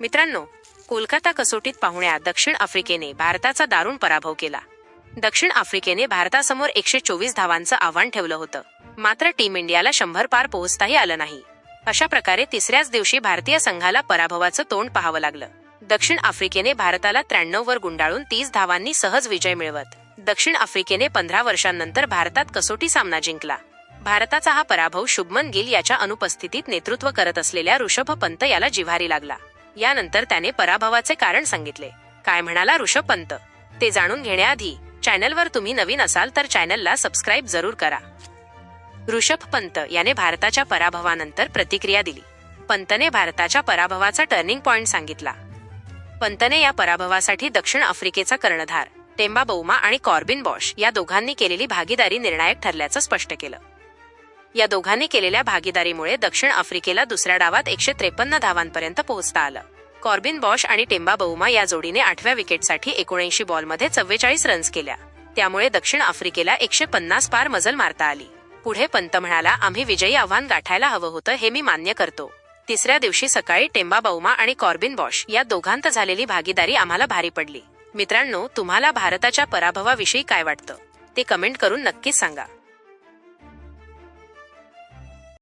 मित्रांनो कोलकाता कसोटीत पाहुण्या दक्षिण आफ्रिकेने भारताचा दारुण पराभव केला. दक्षिण आफ्रिकेने भारतासमोर एकशे चोवीस धावांचं आव्हान ठेवलं होतं. मात्र टीम इंडियाला शंभर पार पोहोचताही आलं नाही. अशा प्रकारे तिसऱ्याच दिवशी भारतीय संघाला पराभवाचं तोंड पाहावं लागलं. दक्षिण आफ्रिकेने भारताला त्र्याण्णव वर गुंडाळून तीस धावांनी सहज विजय मिळवत दक्षिण आफ्रिकेने पंधरा वर्षांनंतर भारतात कसोटी सामना जिंकला. भारताचा हा पराभव शुभमन गिल याच्या अनुपस्थितीत नेतृत्व करत असलेल्या ऋषभ पंत याला जिव्हारी लागला. यानंतर त्याने पराभवाचे कारण सांगितले. काय म्हणाला ऋषभ पंत? ते जाणून घेण्याआधी चॅनलवर तुम्ही नवीन असाल तर चॅनलला सबस्क्राईब जरूर करा. ऋषभ पंत याने भारताच्या पराभवानंतर प्रतिक्रिया दिली. पंतने भारताच्या पराभवाचा टर्निंग पॉइंट सांगितला. पंतने या पराभवासाठी दक्षिण आफ्रिकेचा कर्णधार टेम्बा बौमा आणि कॉर्बिन बॉश या दोघांनी केलेली भागीदारी निर्णायक ठरल्याचं स्पष्ट केलं. या दोघांनी केलेल्या भागीदारीमुळे दक्षिण आफ्रिकेला दुसऱ्या डावात एकशे त्रेपन्न धावांपर्यंत पोहोचता आलं. कॉर्बिन बॉश आणि टेम्बा बहुमा या जोडीने आठव्या विकेटसाठी एकोणऐंशी बॉलमध्ये चव्वेचाळीस रन्स केल्या. त्यामुळे दक्षिण आफ्रिकेला एकशे पन्नास पार मजल मारता आली. पुढे पंत म्हणाला आम्ही विजयी आव्हान गाठायला हवं होतं हे मी मान्य करतो. तिसऱ्या दिवशी सकाळी टेम्बा बहुमा आणि कॉर्बिन बॉश या दोघांत झालेली भागीदारी आम्हाला भारी पडली. मित्रांनो तुम्हाला भारताच्या पराभवाविषयी काय वाटतं? ते कमेंट करून नक्कीच सांगा.